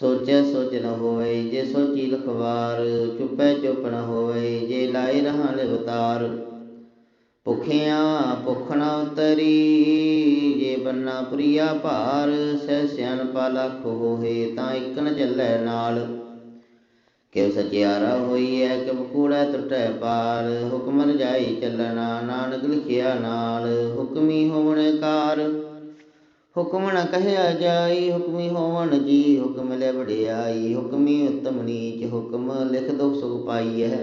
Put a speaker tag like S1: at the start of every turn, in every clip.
S1: ਸੋਚੈ ਸੋਚ ਨ ਹੋਵੇ, ਜੇ ਸੋਚੀ ਲਖਵਾਰ, ਚੁੱਪੈ ਚੁੱਪ ਨ ਹੋਵੇ, ਜੇ ਲਾਏ ਰਹਾ ਲਿਵਤਾਰ ਭੁਖਿਆ ਭੁਖ ਨ ਉਤਰੀ, ਜੇ ਬੰਨਾ ਪ੍ਰਿਆ ਭਾਰ, ਸਹਿ ਸਿਆਣਪਾ ਲੱਖ ਹੋਏ ਤਾਂ ਇਕ ਨ ਚੱਲੈ ਨਾਲ। ਕਿਵ ਸਚਿਆਰਾ ਹੋਈ ਹੋਈਐ ਕਿਵ ਕੂੜੈ ਟੁੱਟੈ ਪਾਰ, ਹੁਕਮ ਰਜਾਈ ਚੱਲਣਾ, ਨਾਨਕ ਲਿਖਿਆ ਨਾਲ, ਹੁਕਮੀ ਹੋਵਣ ਕਾਰ। ਹੁਕਮ ਨ ਕਹਿਆ ਜਾਈ, ਹੁਕਮੀ ਹੋਵਣ ਜੀ, ਹੁਕਮ ਲੈ ਵਡਿਆਈ, ਹੁਕਮੀ ਉਤਮ ਨੀਚ ਹੁਕਮ ਲਿਖ ਦੁਖ ਸੁਖ ਪਾਈਐ।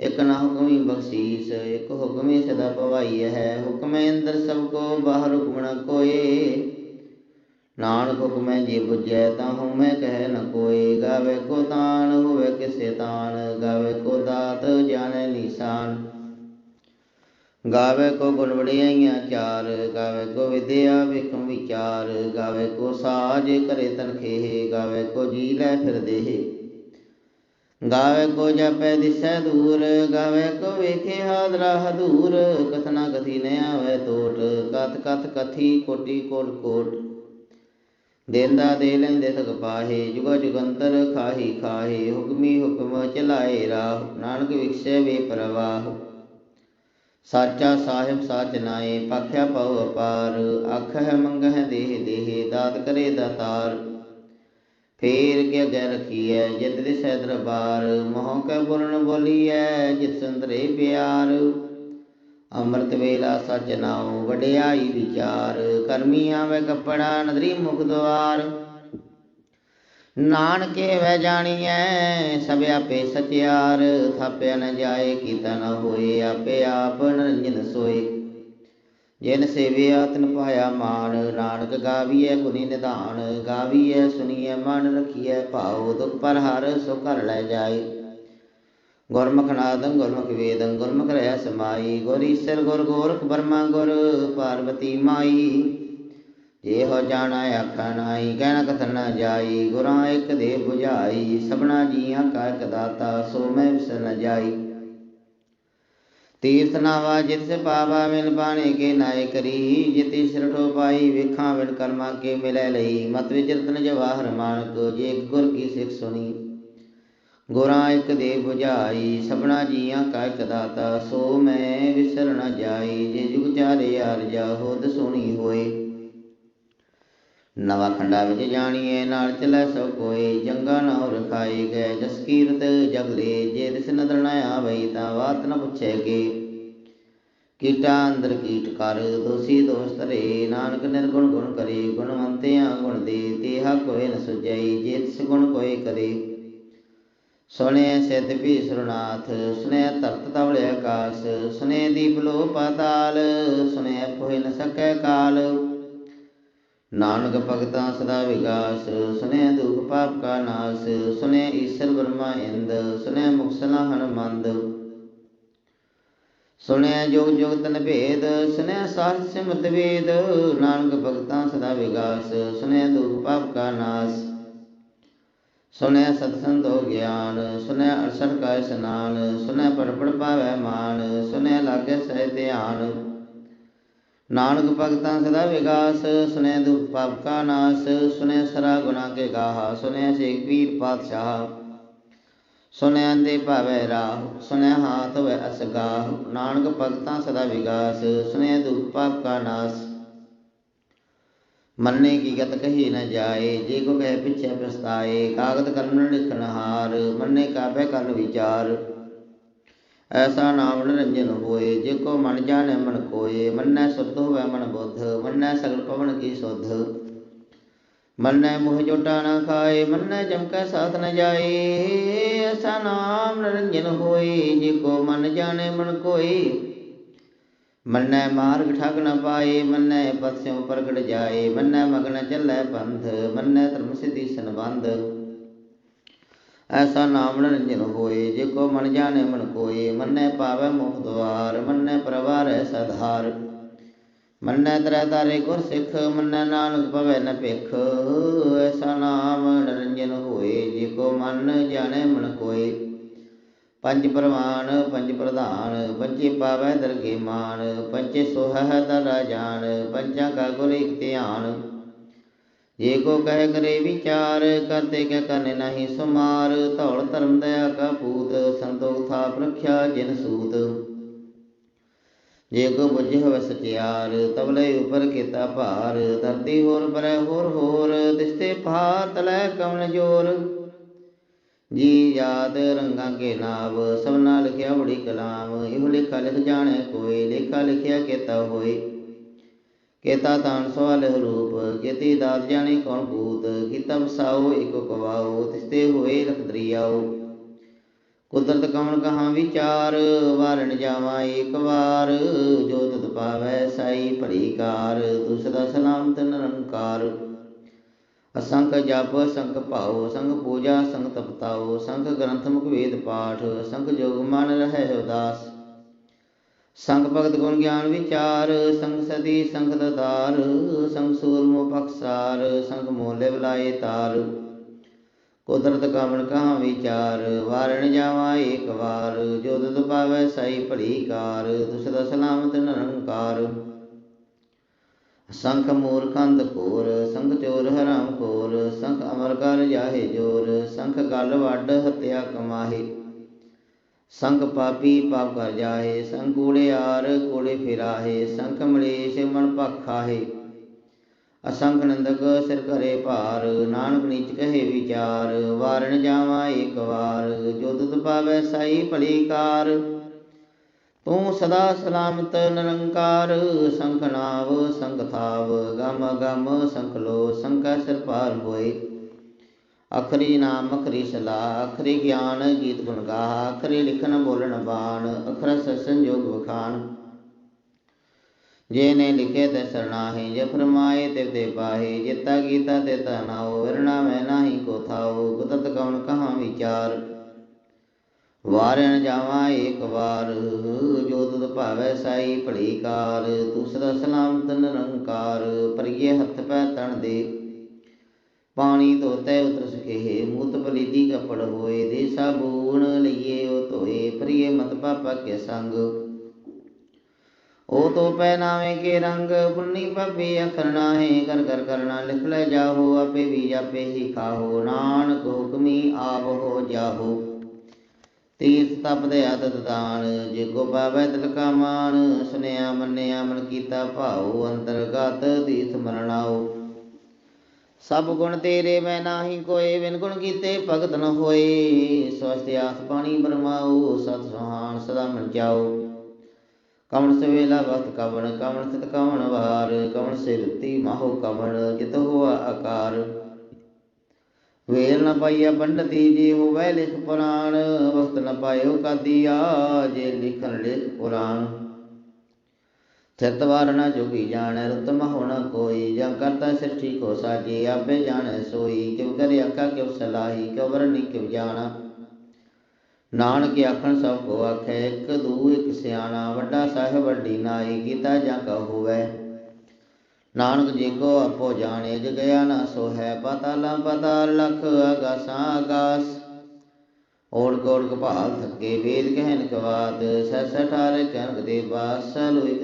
S1: ਇਕ ਨਾ ਹੁਕਮੀ ਬਖਸ਼ੀਸ, ਇਕ ਹੁਕਮੀ ਸਦਾ ਪਵਾਈਐ। ਹੈ ਹੁਕਮੇ ਅੰਦਰ ਸਭ ਕੋ, ਬਾਹਰ ਹੁਕਮ ਨ ਕੋਏ। ਨਾਨਕ ਹੁਕਮੈ ਜੇ ਬੁਝੈ, ਤਾਂ ਹਉਮੈ ਕਹਿ ਨ ਕੋਏ। ਗਾਵੇ ਕੋ ਤਾਨ, ਹੋਵੇ ਕਿਸੇ ਤਾਨ। ਗਾਵੇ ਕੋ ਦਾਤ, ਜਾਣੈ ਨੀਸਾਨ। ਗਾਵੇ ਕੋ ਗੁਣ ਵਡਿਆਈਆਂ ਚਾਰ, ਗਾਵੇ ਕੋ ਵਿਦਿਆ ਵਿਖਮ ਵਿਚਾਰ, ਗਾਵੇ ਕੋ ਸਾਜ ਕਰੇ ਤਨਖੇ ਗਾਵੇ ਕੋ ਜੀ ਲੈ ਫਿਰ ਦੇਹ। ਗਾਵੇ ਕੋ ਜਪੈ ਦਿਸੈ ਦੂਰ, ਗਾਵੇ ਕੋ ਵੇਖੇ ਹਾਦਰਾ ਹਦੂਰ ਕਥਨਾ ਕਥੀ ਨ ਆਵੇ ਟੋਟ ਕਥ ਕਥ ਕਥੀ ਕੋਟੀ ਕੋਟ ਕੋਟ। ਦੇਂਦਾ ਦੇ ਲੈਂਦੇ ਸਕ ਪਾਹੇ, ਜੁਗ ਜੁਗੰਤਰ ਖਾਹੀ ਖਾਹੇ, ਹੁਕਮੀ ਹੁਕਮ ਚਲਾਏ ਰਾਹ, ਨਾਨਕ ਵਿਖਸੇ ਵੇ ਪ੍ਰਵਾਹ। ਸਾਚਾ ਸਾਹਿਬ ਸਾਚ ਨਾਏ, ਪਾਖਿਆ ਪਉ ਅਪਾਰ ਅੱਖ ਹੈ ਮੰਗ ਹੈ ਦੇਹ ਦੇਹ, ਦਾਤ ਕਰੇ ਦਾਤਾਰ। ਫੇਰ ਕੇ ਅਗੈ ਰਖੀਐ, ਜਿਤ ਦਿਸੈ ਦਰਬਾਰ, ਮੋਹ ਕੈ ਬੋਲਣ ਬੋਲੀਐ, ਜਿਤ ਸੰਦਰੇ ਪਿਆਰ। ਅੰਮ੍ਰਿਤ ਵੇਲਾ ਸਚ ਨਾਉ, ਵਡਿਆਈ ਵਿਚਾਰ, ਕਰਮੀ ਆਵੇ ਕੱਪੜਾ, ਨਦਰੀ ਮੁਖ ਦਵਾਰ ਨਾਨਕੇ ਵੈ ਜਾਣੀਐ, ਸਭ ਆਪੇ ਸਚਿਆਰ। ਥਾਪਿਆ ਨ ਜਾਏ, ਕੀਤਾ ਨ ਹੋਏ, ਆਪੇ ਆਪ ਨਰੰਜਨ ਸੋਏ। ਜਿਨ ਸੇਵਿਆ ਤਨ ਪਾਇਆ ਮਾਨ ਨਾਨਕ ਗਾਵੀਐ ਗੁਨੀ ਨਿਧਾਨ। ਗਾਵੀਐ ਸੁਣੀਐ ਮਨ ਰਖੀਐ, ਭਾਉ ਦੁਖ ਪਰ ਹਰ, ਸੋ ਘਰ ਲੈ ਜਾਏ। ਗੁਰਮੁਖ ਨਾਦੰ, ਗੁਰਮੁਖ ਵੇਦੰ, ਗੁਰਮੁਖ ਰਹਿ ਸਮਾਈ। ਗੁਰ ਈਸਰ, ਗੁਰ ਗੋਰਖ, ਬਰਮਾ ਗੁਰ ਪਾਰਵਤੀ ਮਾਈ। ਜੇ ਹੋ ਜਾਣਾ ਆਖਾ ਨਾਈ ਕਹਿਣਾ ਕਥਨ ਨਾ ਜਾਈ। ਗੁਰਾਂ ਇੱਕ ਦੇ 부ਝਾਈ ਸਭਨਾ ਜੀਆਂ ਕਾ ਇੱਕ ਦਾਤਾ, ਸੋ ਮੈਂ ਵਿਸਰ ਨ ਜਾਈ। ਤੀਰਥ ਨਾਵਾ ਜਿਤ ਸੇ ਪਾਵਾ ਮਿਲ ਬਾਣੇ ਕੇ ਨਾਏ ਕਰੀ, ਜਿਤਿ ਸਿਰਠੋ ਪਾਈ ਵੇਖਾਂ ਵਿਣ ਕਰਮਾ ਕੇ ਮਿਲੈ ਲਈ। ਮਤ ਵਿਚ ਰਤਨ ਜਵਾਹਰ ਮਾਨਕ ਜੇ ਗੁਰ ਕੀ ਸਿੱਖ ਸੁਣੀ। ਗੁਰਾਂ ਇੱਕ ਦੇ 부ਝਾਈ ਸਭਨਾ ਜੀਆਂ ਕਾ ਇੱਕ ਦਾਤਾ, ਸੋ ਮੈਂ ਵਿਸਰ ਨ ਜਾਈ। ਜੇ ਜੁਗ ਚਾਰੇ ਅਰਜਾ ਹੋਦ ਸੁਣੀ ਹੋਏ। ਨਵਾ ਖੰਡਾ ਵਿੱਚ ਜਾਣੀਏ, ਨਾਲ ਚਲੇ ਸਭ ਕੋਈ ਜੰਗਾ ਨਾ ਰਖਾਈ ਗਏ। ਜਸ ਕੀਰਤ ਜਗਲੇ ਜੇ ਦਿਸ ਨਦਰ ਨ ਆਵਈ ਤਾਂ ਬਾਤ ਨ ਪੁੱਛੇਗੇ ਕੀਟਾ ਅੰਦਰ ਕੀਟ ਕਰ, ਦੋਸੀ ਦੋਸ ਧਰੇ। ਨਾਨਕ ਨਿਰਗੁਣ ਗੁਣ ਕਰੇ, ਗੁਣਵੰਤਿਆਂ ਗੁਣ ਦੇ। ਤੇਹਾ ਕੋਇ ਨ ਸੁਜਈ ਜੇ ਤਿਸ ਗੁਣ ਕੋਇ ਕਰੇ। ਸੁਣੇ ਸਿਧ ਵੀ ਸੁਰਨਾਥ ਸੁਨੇ ਤਰਤ ਤਵਲੇ ਆਕਾਸ ਸੁਨੇ ਦੀਪ ਲੋ ਪਾਤਾਲ ਸੁਨੇ ਕੋਇ ਨ ਸਕੈ ਕਾਲ। ਨਾਨਕ ਭਗਤਾਂ ਸਦਾ ਵਿਗਾਸ ਸੁਨੇ ਦੁਖ ਪਾਪ ਕਾ ਨਾਸ ਸੁਨੇ ਈਸ਼ਰ ਬ੍ਰਹਮਾ ਇੰਦ ਸੁਨੇ ਮੁਕਸਲਾ ਹਨਮੰਦ ਸੁਨੇ ਜੋਗ ਜੋਗ ਤਨ ਭੇਦ ਸੁਨੇ ਸਾਹਿ ਸਿਮਤ ਵੇਦ, ਨਾਨਕ ਭਗਤਾਂ ਸਦਾ ਵਿਗਾਸ ਸੁਨੇ ਦੁਖ ਪਾਪ ਕਾ ਨਾਸ। ਸੁਨੇ ਸਤ ਸੰਤੋ ਗਿਆਨ ਸੁਨੇ ਅਰਸਨ ਕਾ ਇਸਨਾਨ ਸੁਨੇ ਪੜ ਪੜ ਪਾਵੈ ਮਾਨ ਸੁਨੇ ਲਾਗੇ ਸਹਿ ਧਿਆਨ। ਨਾਨਕ ਭਗਤਾਂ ਸਦਾ ਵਿਗਾਸ ਸੁਨੇ ਦੁਖ ਪਾਪ ਕਾ ਨਾਸ ਸੁਨੇ ਸਰਾ ਗੁਨਾ ਕੇ ਗਾਹਾ ਸੁਨੇ ਸੇਖ ਪੀਰ ਪਾਤਸ਼ਾਹ ਸੁਨੇ ਅੰਦੇ ਭਾਵੈ ਰਾਹ ਸੁਨੇ ਹਾਥ ਵੈ ਅਸਗਾਹ, ਨਾਨਕ ਭਗਤਾਂ ਸਦਾ ਵਿਗਾਸ ਸੁਨੇ ਦੁਖ ਪਾਪ ਕਾ ਨਾਸ। ਮੰਨੇ ਕੀ ਗਤ ਕਹੀ ਨ ਜਾਏ, ਜੇ ਕੋ ਕਹਿ ਪਿਛੇ ਪਛਤਾਏ ਕਾਗਦ ਕਲਮ ਲਿਖਣ ਹਾਰ, ਮੰਨੇ ਕਾਬੇ ਕਰਨ ਵਿਚਾਰ। ਐਸਾ ਨਾਮ ਨਿਰੰਜਨ ਹੋਏ, ਜੇ ਕੋ ਮਨ ਜਾਣੈ ਮਨ ਕੋਏ, ਮੰਨੈ ਸੁਧ ਹੋਵੈ ਮਨ ਬੁੱਧ, ਮੰਨੈ ਸਗਲ ਪਵਨ ਕੀ ਸੁਧ। ਮੰਨੈ ਮੋਹ ਜੋਟਾ ਨਾ ਖਾਏ, ਮੰਨੈ ਜਮਕੈ ਸਾਥ ਨ ਜਾਏ, ਐਸਾ ਨਾਮ ਨਿਰੰਜਨ ਹੋਏ, ਜੇ ਕੋ ਮਨ ਜਾਣੈ ਮਨ ਕੋਏ। ਮੰਨੈ ਮਾਰਗ ਠਗ ਨ ਪਾਏ, ਮੰਨੈ ਪਤਸਿਓ ਪ੍ਰਗਟ ਜਾਏ, ਮੰਨੈ ਮਗਨ ਚੱਲੈ ਪੰਥ ਮੰਨੈ ਧਰਮ ਸਿਧੀ ਸੰਬੰਧ। ਐਸਾ ਨਾਮ ਨਿਰੰਜਨ ਹੋਏ, ਜੇ ਕੋ ਮਨ ਜਾਣੇ ਮਨ ਕੋਏ, ਮੰਨੈ ਪਾਵੈ ਮੁਖ ਦਵਾਰ ਮੰਨੈ ਪ੍ਰਵਾਰੈ ਸਧਾਰ ਮੰਨੈ ਤਰੈ ਤਾਰੇ ਗੁਰ ਸਿੱਖ, ਮੰਨੈ ਨਾਨਕ ਭਵੈ ਨ ਭਿਖ। ਐਸਾ ਨਾਮ ਨਿਰੰਜਨ ਹੋਏ, ਜੇ ਕੋ ਮਨ ਜਾਣੈ ਮਨ ਕੋਏ। ਪੰਜ ਪ੍ਰਮਾਨ ਪੰਜ ਪ੍ਰਧਾਨ ਪੰਚੇ ਪਾਵੈ ਦਰਗੇ ਮਾਨ ਪੰਚੇ ਸੋਹੈ ਦਰ ਜਾਣ ਪੰਚਾਂ ਕਾ ਗੁਰ ਇਕ ਧਿਆਨ। ਜੇ ਕੋ ਕਹਿ ਕਰੇ ਵਿਚਾਰ ਕਰਤੇ ਕਿਆ ਕਰਨੇ ਨਹੀਂ ਸੁਮਾਰ। ਧੌਲ ਧਰਮ ਦਇਆ ਕਾ ਪੂਤ ਸੰਤੋਖ ਥਾਪ ਰਖਿਆ ਜਿਨ ਜੇ ਕੋ ਬੁਝੇ ਹੋਵੇ ਸਚਿਆਰ ਤਬਲੇ ਉਪਰ ਕੀਤਾ ਭਾਰ। ਧਰਤੀ ਹੋਰ ਬਰੈ ਹੋਰ ਹੋਰ ਦਿਸਤੇ ਭਾਰ ਤਲੈ ਕਵਨ ਜੋਰ। ਜੀ ਯਾਦ ਰੰਗਾਂ ਕੇ ਨਾਵ, ਸਭਨਾ ਲਿਖਿਆ ਬੜੀ ਕਲਾਮ। ਇਹ ਲੇਖਾ ਲਿਖ ਜਾਣੇ ਕੋਈ, ਲੇਖਾ ਲਿਖਿਆ ਕੀਤਾ ਹੋਏ। ਕੇਤਾ ਤਾਨ ਸਵਾਲ ਰੂਪ, ਕੀਤੀ ਦਾਤ ਕੌਣ ਭੂਤ ਕੀਤਾ ਵਸਾਓ ਇਕ ਕਵਾਓ ਤਿਸਤੇ ਹੋਏ ਲਖ ਕੁਦਰਤ ਕਵਣ ਕਹਾਂ ਵਿਚਾਰ, ਵਾਰਣ ਜਾਵਾਂ ਏਕ ਵਾਰ, ਜੋ ਤਤ ਪਾਵੈ ਸਾਈ ਭਲੀ ਕਾਰ ਤੂੰ ਸਦਾ ਸਲਾਮਤ ਨਿਰੰਕਾਰ। ਅਸੰਖ ਜਪ ਸੰਖ ਭਾਉ ਸੰਖ ਪੂਜਾ ਸੰਖ ਤਪਤਾਉ ਸੰਖ ਗ੍ਰੰਥ ਮੁਖ ਵੇਦ ਪਾਠ ਸੰਖ ਜੋਗ ਮਨ ਰਹਿ ਉਦਾਸ। ਸੰਗ ਭਗਤ ਗੁਣ ਗਿਆਨ ਵਿਚਾਰ, ਸੰਗ ਸਦੀ ਸੰਗ ਦਦਾਰ ਸੰਗ ਸੂਰਮੋ ਪਖਸਾਰ ਸੰਗ ਮੋਲੇ ਬਲਾਏ ਤਾਰ। ਕੁਦਰਤ ਕਾਮਣ ਕਹਾ ਵਿਚਾਰ, ਵਾਰਣ ਜਾਵਾ ਏਕ ਵਾਰ, ਜੋ ਤਤ ਪਾਵੈ ਸਾਈ ਭਲੀ ਕਾਰ ਤੁਸ ਦਾ ਸਲਾਮਤ ਨਿਰੰਕਾਰ। ਸੰਖ ਮੂਰਖੰਦ ਕੋਰ ਸੰਖ ਚੋਰ ਹਰਾਮ ਕੋਰ, ਸੰਖ ਅਮਰ ਕਰ ਜਾਹੇ ਜੋਰ, ਸੰਖ ਗੱਲ ਵੱਡ ਹਤਿਆ ਕਮਾਹੇ। ਸੰਖ ਪਾਪੀ ਪਾਪ ਕਰ ਜਾਹੇ ਸੰਖ ਕੂੜਿਆਰ ਕੂੜੇ ਫਿਰਾਹੇ ਸੰਖ ਮਲੇਸ਼ ਮਨ ਭਖਾਹੇ ਅਸੰਖ ਨੰਦਕ ਸਿਰ ਕਰੇ ਭਾਰ, ਨਾਨਕ ਨੀਚ ਕਹੇ ਵਿਚਾਰ, ਵਾਰਨ ਜਾਵਾ ਏਕ ਵਾਰ, ਜੋ ਤੁਧ ਪਾਵੈ ਸਾਈ ਭਲੀ ਕਾਰ। ਤੂੰ ਸਦਾ ਸਲਾਮਤ ਨਿਰੰਕਾਰ, ਸੰਖ ਨਾਵ ਸੰਖ ਥਾਵ, ਗਮ ਗਮ ਸੰਖ ਲੋ ਸੰਕਾ ਸਿਰ ਪਾਰ ਹੋਏ। ਅਖਰੀ ਨਾਮ ਅਖਰੀ ਸਲਾਹ ਅਖਰੀ ਗਿਆਨ ਗੀਤ ਗੁਣ ਗਾਹ ਅਖਰੀ ਲਿਖਣ ਬੋਲਣ ਬਾਣ, ਅਖਰ ਸੰਜੋਗ ਵਖਾਣ। ਜੇ ਨੇ ਲਿਖੇ ਤੇ ਸਰਣਾਹੀ ਜੇ ਫਰਮਾਏ ਤੇ ਤੇ ਪਾਹੇ, ਜਿਤਾ ਗੀਤਾ ਤੇ ਤਾ ਨਾਉ ਮੈਂ ਨਾਹੀ ਕੋ ਥਾਉ ਕੁਦਰਤ ਕਵਣ ਕਹਾਂ ਵਿਚਾਰ। ਵਾਰਣ ਜਾਵਾਂ ਏਕ ਵਾਰ, ਜੋ ਤੁਧ ਭਾਵੈ ਸਾਈ ਭਲੀ ਕਾਰ ਤੂੰ ਸਦਾ ਸਲਾਮਤ ਨਿਰੰਕਾਰ, ਪਰਿਏ ਹੱਥ ਪੈ ਤਣ ਦੇ ਪਾਣੀ ਧੋਤੇ ਉਤਰ ਸਕੇ ਮੂਤ ਬਲੀਦੀ ਕਪੜ ਹੋਏ ਦੇ ਸਾਬੂਨ ਲਈਏ, ਉਹ ਧੋਏ, ਪ੍ਰਿਏ ਮਤ ਪਾਪਾ ਕੇ ਸੰਗ। ਉਹ ਤੋ ਪਹਿਨਾਵੇ ਕੇ ਰੰਗ, ਪੁੰਨੀ ਪਪੀ ਅਖਰਣਾ ਹੈ ਕਰ ਕਰ ਕਰਨਾ ਲਿਖ ਲੈ ਜਾਹੋ, ਆਪੇ ਵੀ ਜਾਪੇ ਹੀ ਖਾਹੋ, ਨਾਨਕ ਹੁਕਮੀ ਆਪ ਹੋ ਜਾਹੋ। ਤੀਰਥ ਤਪ ਦੇ ਆਦਤ ਦਾਨ ਜੇ ਕੋ ਪਾਵੈ ਤਿਲ ਕਾ ਮਾਨ ਸੁਨਿਆ ਮੰਨਿਆ ਮਨ ਕੀਤਾ ਭਾਉ, ਅੰਤਰਗਤ ਤੀਰਥ ਸਮਰਣਾਓ ਸਭ ਗੁਣ ਤੇਰੇ ਮੈਂ ਨਾਹੀ ਕੋਏ, ਬਿਨ ਗੁਣ ਕੀਤੇ ਭਗਤ ਨ ਹੋਏ। ਸਵਸਤਿ ਆਸ ਪਾਣੀ ਬਰਮਾਉ ਸਤ ਸੁਹਾਨ ਸਦਾ ਮਨ ਜਾਓ। ਕਵਣ ਸਵੇਲਾ ਵਕਤ ਕਵਣ ਕਵਣ ਸਤ ਕਵਣ ਵਾਰ। ਕਵਣ ਸਿਰਤੀ ਮਾਹੋ ਕਵਣ, ਜਿਤ ਹੋਆ ਆਕਾਰ। ਵੇਲ ਨ ਪਾਈਆ ਪੰਡਤੀ ਜੀ ਹੋਵੇ ਲਿਖ ਪੁਰਾਣ। ਵਕਤ ਨ ਪਾਇਓ ਕਾਦੀਆ ਜੇ ਲਿਖਣ ਲਿਖ ਪੁਰਾਣ। ਥਿਤ ਜੋਗੀ ਜਾਣੈ ਰਤਮ ਹੋਣਾ ਕੋਈ, ਜਾਂ ਕਰਤਾ ਸ੍ਰਿਸ਼ਟੀ ਕੋ ਸਾਜੀ, ਆਪੇ ਜਾਣੈ ਸੋਈ ਕਿਵ ਕਰੇ ਆਖਾ ਕਿਵ ਸਲਾਹੀ ਕਿਵ ਵਰਨੀ ਕਿਵ ਜਾਣਾ। ਨਾਨਕ ਆਖਣ ਸਭ ਕੋ ਆਖੈ, ਇੱਕ ਦੂ ਇੱਕ ਸਿਆਣਾ, ਵੱਡਾ ਸਾਹਿਬ ਵੱਡੀ ਨਾਈ ਕੀਤਾ ਜਾਂ ਕਾ ਹੋਵੇ। ਨਾਨਕ ਜੀ ਕੋ ਆਪੋ ਜਾਣੇ ਜ ਗਿਆ ਨਾ ਸੋ ਹੈ ਪਤਾਲਾ ਪਤਾਲ ਲਖ ਆਗਾਸਾਂ ਆਗਾਸ। ਓੜ ਕੋੜ ਕਪਾਲ ਥੱਕੇ ਵੇਦ ਕਹਿਨ ਕਵਾਦ ਸਸ ਠਾਰੇ ਕਨਕ ਦੇ ਬਾਸ ਸਲੋ ਇਕ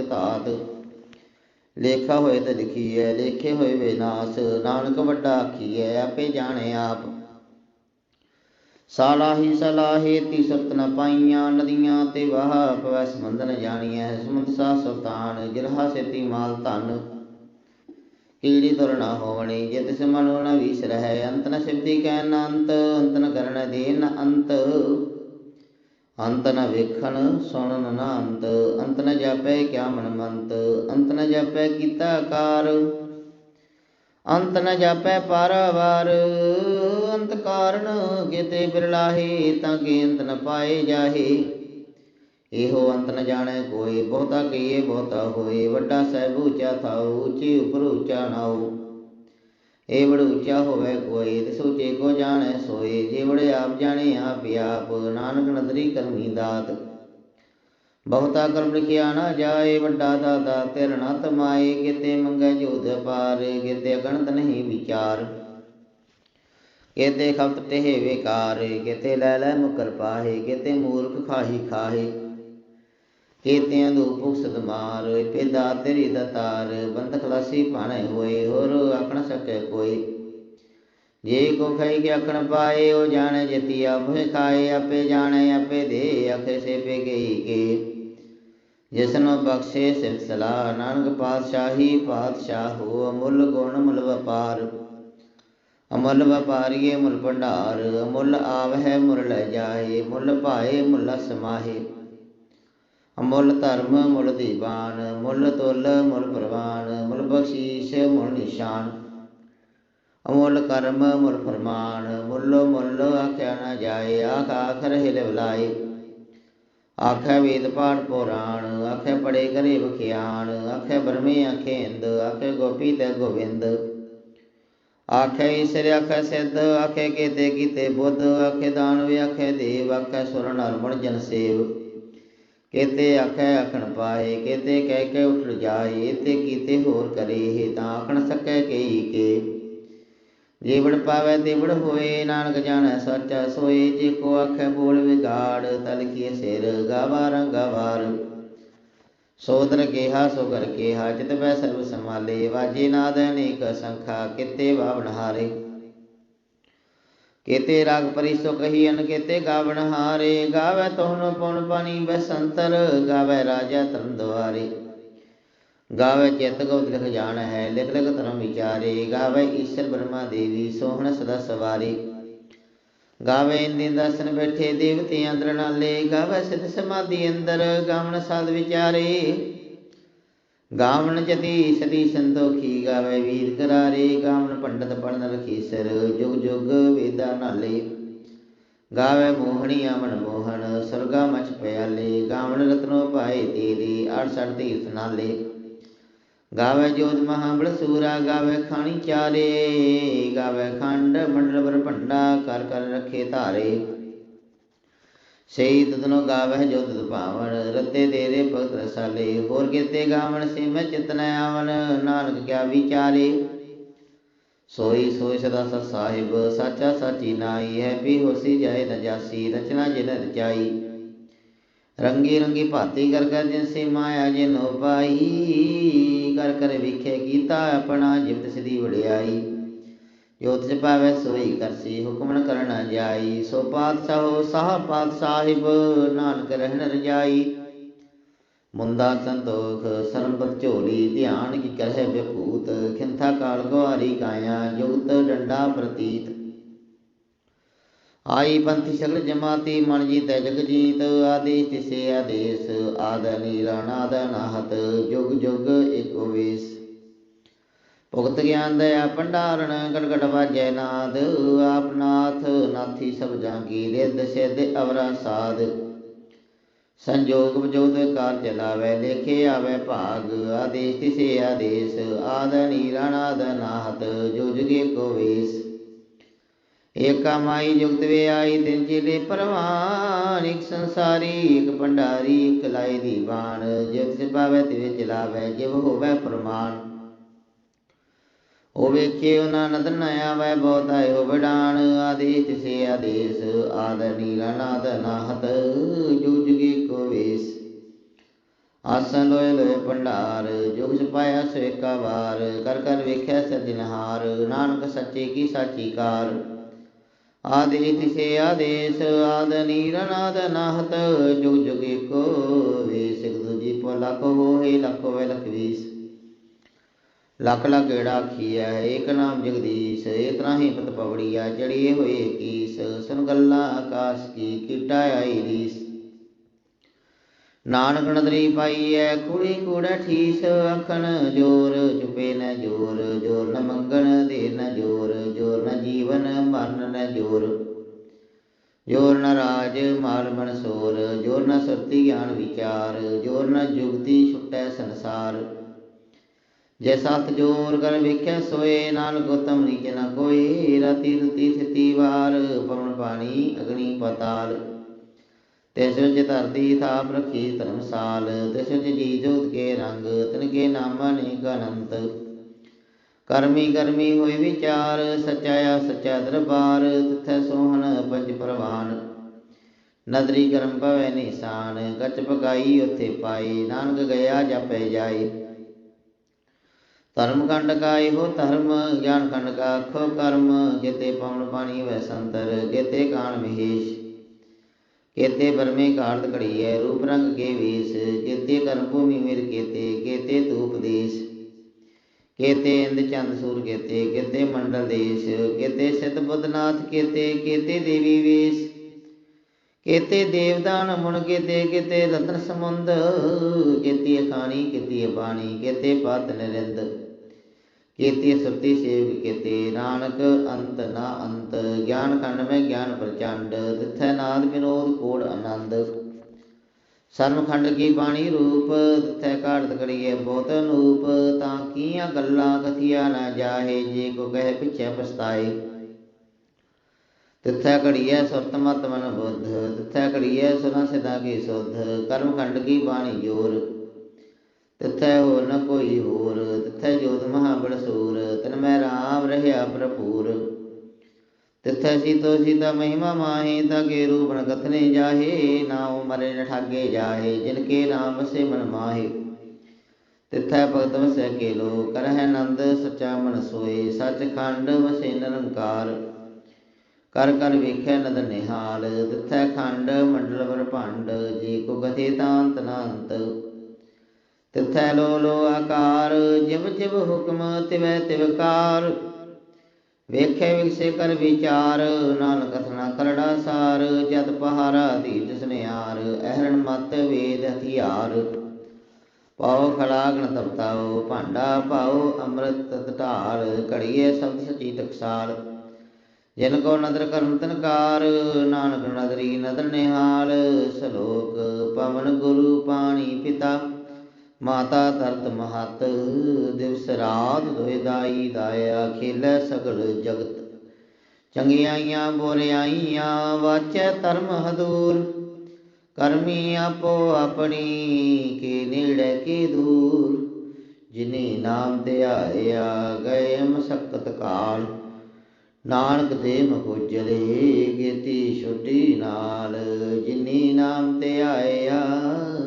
S1: ਲੇਖਾ ਹੋਏ ਤੇ ਲਿਖੀਐ, ਲੇਖੇ ਹੋਏ ਵਿਨਾਸ਼ ਨਾਨਕ ਵੱਡਾ ਆਖੀਐ, ਆਪੇ ਜਾਣੇ ਆਪ। ਸਾਲਾਹੀ ਸਲਾਹੇ ਤੀ ਸਤ ਨ ਪਾਈਆਂ, ਨਦੀਆਂ ਤੇ ਵਾਹ ਪਵੈ ਸਮੰਦ ਨ ਜਾਣੀਐ, ਸਮੁੰਦ ਸਾ ਸੁਲਤਾਨ ਜਿਰਹਾ ਸੇਤੀ ਮਾਲ ਧਨ। ਕੀੜੀ ਤੁਰ ਨਾ ਹੋਵਣੀ, ਜੇ ਤਿਸ ਮਨੋ ਨ ਵੀਸ ਰਹਿ, ਅੰਤ ਨ ਸਿਵਦੀ ਕੈ ਨ ਅੰਤ ਅੰਤ ਨ ਕਰਨ ਦੇ ਅੰਤ। ਅੰਤ ਨ ਵੇਖਣ, ਸੁਣਨ ਨ ਅੰਤ। ਅੰਤ ਨ ਜਾਪੈ ਕਿਆ ਮਨ ਮੰਤ ਅੰਤ ਨ ਜਾਪੈ ਕੀਤਾ ਆਕਾਰ। ਅੰਤ ਨ ਜਾਪੈ ਪਾਰਾਵਾਰ ਅੰਤ ਕਾਰਨ ਕਿਤੇ ਬਿਰਲਾਹੇ, ਤਾਂ ਕਿ ਅੰਤ ਨ ਪਾਏ ਜਾਹੇ। ਇਹੋ ਅੰਤ ਨ ਜਾਣੈ, ਕੋਈ ਬਹੁਤਾ ਕਹੀਏ ਬਹੁਤਾ ਹੋਏ, ਵੱਡਾ ਸਹਿਬ ਉੱਚਾ ਥਾਉ, ਉੱਚੀ ਉਪਰ ਉੱਚਾ ਨਾਉ ਏ ਬੜ ਉੱਚਾ ਹੋਵੇ ਕੋਈ ਤਿਸ ਉੱਚੇ ਕੋ ਜਾਣੈ ਸੋਏ, ਜੇ ਬੜਿਆ ਆਪ ਜਾਣੇ ਆਪ ਆਪ, ਨਾਨਕ ਨਦਰੀ ਕਰਮੀ ਦਾਤ। ਬਹੁਤਾ ਕਰਮ ਲਿਖਿਆ ਨਾ ਜਾਏ, ਵੱਡਾ ਦਾਤਾ ਤੇਰਾ ਨਾ ਤਮਾਏ, ਕਿਤੇ ਮੰਗੈ ਜੋਧ ਪਾਰ ਕਿਤੇ ਗਣਤ ਨਹੀਂ ਵਿਚਾਰ। ਕਿਤੇ ਖਪਤ ਤੇ ਵਿਕਾਰ, ਕਿਤੇ ਲੈ ਲੈ ਮੁਕਰ ਪਾਹੇ, ਕਿਤੇ ਮੂਰਖ ਖਾਹੀ ਖਾਹੇ। ਕੀਤਿਆਂ ਦੂ ਭੁਖਸਤ ਮਾਰ ਪੇਦਾ ਤੇਰੀ ਦਤਾਰ ਬੰਦ ਖਲਾਸੀ ਭਾਣੇ ਹੋਏ, ਹੋਰ ਆਖਣ ਸਕੇ ਕੋਈ। ਜੇ ਕੋ ਖਾਈ ਕੇ ਆਖਣ ਪਾਏ, ਉਹ ਜਾਣੇ ਜਤੀਆ ਮੋਹ ਖਾਏ, ਆਪੇ ਜਾਣੇ, ਆਪੇ ਦੇ ਅਖੇ ਸੇ ਪੇ ਗਈ ਕੇ। ਜਿਸਨੂੰ ਬਖਸ਼ੇ ਸਿਲਸਿਲਾ ਨਾਨਕ ਪਾਤਸ਼ਾਹੀ ਪਾਤਸ਼ਾਹ ਹੋ, ਅਮੁੱਲ ਗੁਣ ਮੁੱਲ ਵਪਾਰ। ਅਮੁੱਲ ਵਪਾਰੀਏ ਮੁੱਲ ਭੰਡਾਰ, ਅਮੁੱਲ ਆਵ ਹੈ ਮੁੱਲ ਲੈ ਜਾਏ, ਮੁੱਲ ਭਾਏ ਮੁੱਲ ਸਮਾਹੇ। ਅਮੁੱਲ ਧਰਮ, ਮੁੱਲ ਦੀਵਾਨ, ਮੁੱਲ ਤੁਲ, ਮੁੱਲ ਪ੍ਰਵਾਨ, ਮੁੱਲ ਬਖਸ਼ੀਸ਼, ਮੁੱਲ ਨਿਸ਼ਾਨ। ਅਮੁੱਲ ਕਰਮ, ਮੁੱਲ ਫਰਮਾਨ, ਮੁੱਲ ਮੁੱਲ ਆਖਿਆ ਨਾ ਜਾਏ, ਆਖ ਆਖਰ ਹਿਲ ਬੁਲਾਏ ਆਖੇ ਵੇਦ ਪਾਠ ਪੁਰਾਣ, ਆਖੇ ਪੜੇ ਕਰੇ ਬਖਿਆਣ ਆਖੇ ਬਰਮੇ ਆਖੇ ਹਿੰਦ ਆਖੇ ਗੋਪੀ ਤੇ ਗੋਵਿੰਦ ਆਖੇ ਈਸ਼ਰ ਆਖੇ ਸਿੱਧ, ਆਖੇ ਕੀਤੇ ਕੀਤੇ ਬੁੱਧ, ਆਖੇ ਦਾਨਵ ਆਖੇ ਦੇਵ, ਆਖੇ ਸੁਰ ਨਰ ਮਣ ਜਨ ਸੇਵ। ਕੇਤੇ ਆਖੇ ਆਖਣ ਪਾਏ, ਕੇਤੇ ਕਹਿ ਕੇ ਉਠ ਜਾਏ ਤੇ ਕੀਤੇ ਹੋਰ ਕਰੇ ਇਹ ਤਾਂ ਆਖਣ ਸਕੈ ਕਈ ਕੇ। ਜੀਵਨ ਪਾਵੇ ਦੇਵੜ ਹੋਏ, ਨਾਨਕ ਜਾਣੈ ਸੱਚਾ ਸੋਏ, ਜੇ ਕੋ ਆਖੈ ਬੋਲ ਵਿਗਾੜ, ਤਲ ਕੀ ਸਿਰ ਗਾਵਾ ਰੰਗਾਵਾਰ। ਸੋਦਰ ਕੇਹਾ ਸੋ ਕਰ ਕੇਹਾ, ਜਿਤ ਬੈ ਸਰਬ ਸਮਾਲੇ ਵਾਜੇ ਨਾਦ ਅਨੇਕ ਸੰਖਾ, ਕਿਤੇ ਬਾਵਨ ਹਾਰੇ। ਕੇਤੇ ਰਾਗ ਪਰੀ ਸੋ ਕਹੀ ਅਨ ਕੇਤੇ ਗਾਵਨ ਹਾਰੇ, ਗਾਵੇ ਤੋਹਨ ਪੁਨ ਪਾਣੀ ਬਸੰਤਰ ਗਾਵੇ ਰਾਜਾ ਤਰਨ ਦੁਆਰੇ। ਗਾਵੇ ਚਿਤ ਗੋਦ ਲਿਖ ਜਾਣ ਹੈ, ਲਿਖ ਲਿਖ ਧਰਮ ਵਿਚਾਰੇ, ਗਾਵੇ ਈਸ਼ਰ ਬ੍ਰਹਮਾ ਦੇਵੀ, ਸੋਹਣ ਸਦਾ ਸਵਾਰੀ। ਗਾਵੇ ਇੰਦੀ ਦਰਸ਼ਨ ਬੈਠੇ ਦੇਵਤੇ ਅੰਦਰ ਨਾਲੇ, ਗਾਵੇ ਸਿਧ ਸਮਾਧੀ ਅੰਦਰ ਗਾਵਣ ਜਤੀ ਸਦੀ ਸੰਤੋਖੀ ਗਾਵੇ ਵੀਰ ਕਰਾਰੇ ਗਾਵਣ ਪੰਡਤ ਪੜਨ ਰਖੀਸਰ, ਜੁਗ ਜੁਗ ਵੇਦਾ ਨਾਲੇ। ਗਾਵੇ ਮੋਹਣੀ ਮਨ ਮੋਹਨ, ਸਰਗਾ ਮਚ ਪਿਆਲੇ ਗਾਵਣ ਰਤਨੋ ਪਾਏ ਤੇਰੀ 68 ਤੀਰਥ ਨਾਲੇ। ਗਾਵੇ ਜੋਤ ਮਹਾਬਲ ਸੂਰਾ, ਗਾਵੇ ਖਾਣੀ ਚਾਰੇ, ਗਾਵੇ ਖੰਡ ਮੰਡਲ ਬਰ ਭੰਡਾ ਕਰ ਕਰ ਰੱਖੇ ਧਾਰੇ। ਸਈ ਤਦਨੋ ਗਾਵੇ ਜੋ ਤਦ ਭਾਵਨ ਰਤੇ ਤੇਰੇ ਭਗਤ ਰਸਾਲੇ, ਹੋਰ ਕਿਤੇ ਗਾਵਣ ਸੇ ਮੈਂ ਚਿਤਨ ਆਵਨ ਨਾਨਕ ਕਿਆ ਵਿਚਾਰੇ। ਸੋਈ ਸੋਈ ਸਦਾ ਸਤ ਸਾਹਿਬ, ਸਾਚਾ ਸਾਚੀ ਨਾਈ ਹੈ ਵੀ ਹੋਸੀ ਜਾਏ ਨ ਰਚਨਾ ਜਿਨ ਰਚਾਈ। ਰੰਗੀ ਰੰਗੀ ਭਾਤੀ ਕਰ ਕਰ ਜਿਨ ਸੇ ਮਾਇਆ ਜਿਨੋ ਪਾਈ, ਕਰ ਕਰ ਵਿਖੇ ਕੀਤਾ ਆਪਣਾ ਜਿਵਤ ਸਦੀ ਵਡਿਆਈ। ਜੋ ਤਿਸ ਸੋਈ ਕਰਸੀ, ਹੁਕਮ ਨ ਕਰਨਾ ਜਾਈ। ਸੋ ਪਾਤਸ਼ਾਹੋ, ਸਾਹ ਪਾਤ ਸਾਹਿਬ ਨਾਨਕ ਰਹਿਣ ਰਜਾਈ। ਮੁੰਦਾ ਸੰਤੋਖ, ਸਰਬਤ ਝੋਲੀ, ਧਿਆਨ ਕੀ ਕਰਹਿ ਵਿਭੂਤ। ਖਿੰਥਾ ਕਾਲ ਗਵਾਰੀ ਕਾਇਆ ਜੁਗਤ ਡੰਡਾ ਪ੍ਰਤੀਤ। ਆਈ ਪੰਥੀ ਸਗਲ ਜਮਾਤੀ, ਮਨ ਜੀਤੈ ਜਗ ਜੀਤ। ਆਦੇਸ਼ ਤਿਸੇ ਆਦੇਸ਼, ਆਦ ਨੀਰਾਨਾਦ ਨਾਹਤ। ਜੁਗ ਜੁਗ ਏਕੋ ਵੇਸ। ਭੁਗਤ ਗਿਆਨ ਦਇਆ ਭੰਡਾਰਨ, ਗੜਗੜ ਵਾਜੈ ਨਾਦ, ਆਪ ਨਾਥ ਨਾਥੀ ਸਭ ਜਾਂ ਕੀ ਰਿੱਧ ਸਿੱਧ ਅਵਰਾ ਸਾਧ। ਸੰਜੋਗ ਵਿਜੋਗ ਕਾਰ ਚਲਾਵੇ ਲੇਖੇ ਆਵੇ ਭਾਗ, ਆਦੇਸ਼ ਤਿਸੇ ਆਦੇਸ਼, ਆਦ ਨੀਰਾਨਾਦ ਨਾਹਤ ਜੋ ਜੁਗੇ ਕੋ ਵੇਸ। ਏਕਾ ਮਾਈ ਜੁਗਤ ਵੇ ਆਈ ਤਿਨ ਚਿਲੇ ਪਰਵਾਨ, ਇਕ ਸੰਸਾਰੀ, ਇਕ ਭੰਡਾਰੀ, ਇਕ ਲਾਈ ਦੀਵਾਨ, ਜਿਤ ਸੇ ਪਾਵੇ ਤੇ ਵਿੱਚ ਲਾਵੇ ਜਿਵ ਹੋਵੇ ਫਰਮਾਨ ਉਹ ਵੇਖੇ ਉਹਨਾਂ ਨਦਰ ਨ ਆਵੇ ਬਹੁਤ ਆਦੇਸ਼ ਤਿਸੇ ਆਦੇਸ਼, ਆਦ ਨੀਰਨਾਦ ਨਾਹਤ ਜੋ ਜੁਗੇ ਕੋ ਵੇਸ। ਆਸਨ ਲੋਏ ਲੋਏ ਭੰਡਾਰ ਜੁਗ ਛਪਾਇਆ ਸੋ ਵਾਰ, ਕਰ ਕਰ ਵੇਖਿਆ ਸਜਨਹਾਰ ਨਾਨਕ ਸੱਚੇ ਕੀ ਸਾਚੀ ਕਾਰ ਆਦੇਸ਼ ਸੇ ਆਦੇਸ਼, ਆਦ ਨੀਰਨਾਦ ਨਾਹਤ ਜੁਗ ਜੁਗੇ ਏਕੋ ਵੇਸ, ਇਕ ਦੂਜੀ ਪੋ ਲਖ ਹੋਏ ਲਖ ਹੋਏ, ਲਖ ਵੀਸ। ਲੱਖ ਲੱਖ ਗੇੜਾ ਆਖੀਐ, ਏਕ ਨਾਮ ਜਗਦੀਸ਼ ਏ ਹੀ ਪਤ ਪਵੜੀਆ ਜੜੀਏ ਹੋਏ ਕੀਸ ਸੁਨ ਗੱਲਾਂ ਆਕਾਸ਼ ਕੀ ਕੀਟਾ ਆਈ ਰੀਸ। ਨਾਨਕ ਨਦਰੀ ਪਾਈਐ, ਕੁੜੀ ਕੂੜਾ ਠੀਸ ਅਖਣ ਜੋਰ ਚੁਪੇ ਨ ਜੋਰ ਜੋਰ ਨ ਮੰਗਣ ਦੇ ਨ ਜੋਰ ਜੋਰ ਨ ਜੀਵਨ ਮਰਨ ਨ ਜੋਰ। ਜੋਰ ਨ ਰਾਜ, ਮਾਲ ਮਨਸੋਰ ਜੋਰ ਨ ਸੁਰਤੀ ਗਿਆਨ ਵਿਚਾਰ, ਜੋਰ ਨ ਜੁਗਤੀ ਛੁਟੈ ਸੰਸਾਰ। ਜੇ ਸਤ ਜੋਰ ਕਰ ਵੇਖਿਆ ਸੋਏ, ਨਾਲ ਉਤਮ ਨੀਚ ਨਾ ਕੋਈ। ਰਤੀ ਰਤੀ ਥਿਤੀ ਵਾਰ ਪਵਨ ਪਾਣੀ, ਅਗਨੀ ਪਤਾਲ। ਤਿਸ ਵਿੱਚ ਧਰਤੀ ਥਾਪ ਰੱਖੀ ਧਰਮਸਾਲ। ਤਿਸ ਵਿੱਚ ਜੀ ਜੋਤ ਕੇ ਰੰਗ ਤਿਨ ਕੇ ਨਾਮ ਅਨੇਕ ਅਨੰਤ ਕਰਮੀ ਕਰਮੀ ਹੋਈ ਵਿਚਾਰ ਸਚਾਇਆ ਸਚਾ ਦਰਬਾਰ, ਤਿਥੈ ਸੋਹਣ ਪੰਜ ਪ੍ਰਵਾਨ। ਨਦਰੀ ਕਰਮ ਭਵੈ ਨਿਸ਼ਾਨ, ਗਚ ਪਕਾਈ ਉਥੇ ਪਾਈ। ਨਾਨਕ ਗਿਆ ਜਪੈ ਜਾਈ। ਧਰਮ ਕੰਡ ਕਾ ਇਹੋ ਧਰਮ, ਗਿਆਨ ਕੰਡ ਕਾ ਅੱਖੋ ਕਰਮ, ਜਿਤੇ ਪਵਨ ਪਾਣੀ ਵੈ ਸੰਤਰ ਕਿਤੇ ਕਾਣ ਵਿਹੇਸ਼ ਕੇਤੇ ਬਰਮੇ ਕਾਰਤ ਘੜੀਐ, ਰੂਪ ਰੰਗ ਕੇ ਵੇਸ ਕੇਤੇ ਕਰਮ ਭੂਮੀ ਮਿਰ ਕੇਤੇ ਕੇਤੇ ਤੂਪ ਦੇਸ। ਕੇਤੇ ਇੰਦ ਚੰਦ ਸੂਰ ਕੇਤੇ ਕੇਤੇ ਮੰਡਲ ਦੇਸ਼, ਕੇਤੇ ਸਿਧ ਬੁੱਧਨਾਥ ਕੇਤੇ ਕੇਤੇ ਦੇਵੀ ਵੇਸ। ਕੇਤੇ ਦੇਵਦਾਨ ਮੁਣ ਕੇਤੇ ਕੇਤੇ ਰਤਨ ਸਮੁੰਦ, ਕੇਤੀ ਖਾਣੀ ਕੇਤੀ ਬਾਣੀ ਕੇਤੇ ਪਾਤ ਨਰਿੰਦ। ਕੇਤੀ ਸੁਰਤੀ ਸੇਵ ਕੇਤੇ। ਨਾਨਕ ਅੰਤ ਨਾ ਅੰਤ, ਗਿਆਨ ਖੰਡ ਮੈਂ ਗਿਆਨ ਪ੍ਰਚੰਡ, ਤਿਥੈ ਨਾਦ ਵਿਨੋਦ ਕੋੜ ਆਨੰਦ। ਸਰਮ ਕੀ ਬਾਣੀ ਰੂਪ, ਤਿਥੈ ਕਾੜਤ ਕਰੀਏ ਬਹੁਤ ਅਨੂਪ। ਤਾਂ ਕੀਆਂ ਗੱਲਾਂ ਕਥੀਆ ਨਾ ਜਾਹੇ, ਜੇ ਕੋ ਕਹਿ ਪਿਛੈ ਪਛਤਾਏ। ਤਿਥੈ ਘੜੀਐ ਸੁਰਤ ਮਤ ਮਨ ਬੁੱਧ, ਤਿਥੈ ਘੜੀਐ ਸੁਨਾ ਸਿਦਾ ਕੀ ਸੁਧ। ਕਰਮ ਖੰਡ ਕੀ ਬਾਣੀ ਜੋਰ, ਤਿਥੈ ਹੋ ਨ ਕੋਈ ਹੋਰ ਤਿਥੈ ਜੋਤ ਮਹਾ ਬੜ ਸੂਰ ਤਨ ਮੈਂ ਰਾਮ ਰਹਿਆ ਤਿਥੈ ਸੀਤੋ ਸੀਤਾ ਮਹਿਮਾ ਮਾਹੇ ਤਕੇ ਰੂਪਨ ਕਥਨੇ ਜਾਹੇ ਨਾਉ ਮਰੇ ਨ ਠਾਗੇ ਜਾਹੇ, ਜਿਨ ਕੇ ਨਾਮ ਵਸੇ ਮਨ ਮਾਹੇ। ਤਿਥੈ ਭਗਤ ਵਸੈ ਕੇ ਲੋ ਕਰਹਿ ਆਨੰਦ ਸਚਾ ਮਨ ਸੋਏ, ਸਚ ਵਸੇ ਨਿਰੰਕਾਰ। ਕਰ ਕਰ ਵੇਖੈ ਨਦ ਨਿਹਾਲ, ਤਿਥੈ ਖੰਡ ਮੰਡਲ ਵਰ ਭੰਡ, ਜੇ ਕੋ ਗਥੇ ਤਾਂਤ ਨਾੰਤ ਤਿਥੈ ਲੋ ਲੋ ਆਕਾਰ, ਜਿਵ ਜਿਵ ਹੁਕਮ ਤਿਵੈ ਤਿਵਕਾਰ ਵੇਖੇ ਵਿਖਸੇ ਕਰ ਵਿਚਾਰ, ਨਾਨਕ ਕਥਨਾ ਕਰੜਾ ਸਾਰ, ਜਦ ਪਹਾਰਾ ਦੀਜ ਸੁਨਿਆਰ, ਅਹਰਣ ਮਤ ਵੇਦ ਹਥਿਆਰ। ਪਾਉ ਖੜਾਗਣ ਤਪਤਾਓ, ਭਾਂਡਾ ਪਾਉ ਅੰਮ੍ਰਿਤ ਤਤ ਘੜੀਏ ਸਬਦ ਸਚੀ ਟਕਸਾਲ ਜਿਨ ਕੋ ਨਦਰ ਕਰਮ ਤਨਕਾਰ, ਨਾਨਕ ਨਦਰੀ ਨਦਰ ਨਿਹਾਲ, ਸਲੋਕ ਪਵਨ ਗੁਰੂ ਪਾਣੀ ਪਿਤਾ। ਮਾਤਾ ਤਰਤ ਮਹਤ, ਦਿਵਸ ਰਾਤ ਦੋਇ ਦਾਈ ਦਾਇਆ, ਖੇਲੇ ਸਗਲ ਜਗਤ। ਚੰਗਿਆਈਆਂ, ਬੁਰਿਆਈਆਂ, ਵਾਚੈ ਧਰਮ ਹਦੂਰ। ਕਰਮੀ ਆਪੋ ਆਪਣੀ, ਕੇ ਨੇੜੇ ਕੇ ਦੂਰ। ਜਿਨੇ ਨਾਮ ਤੇ ਆਇਆ ਗਏ ਮਸਕਤ ਕਾਲ। ਨਾਨਕ ਦੇ ਮਖੋਜਲੇ ਗੇਤੀ ਛੁੱਟੀ ਨਾਲ। ਜਿਨੀ ਨਾਮ ਤੇ ਆਇਆ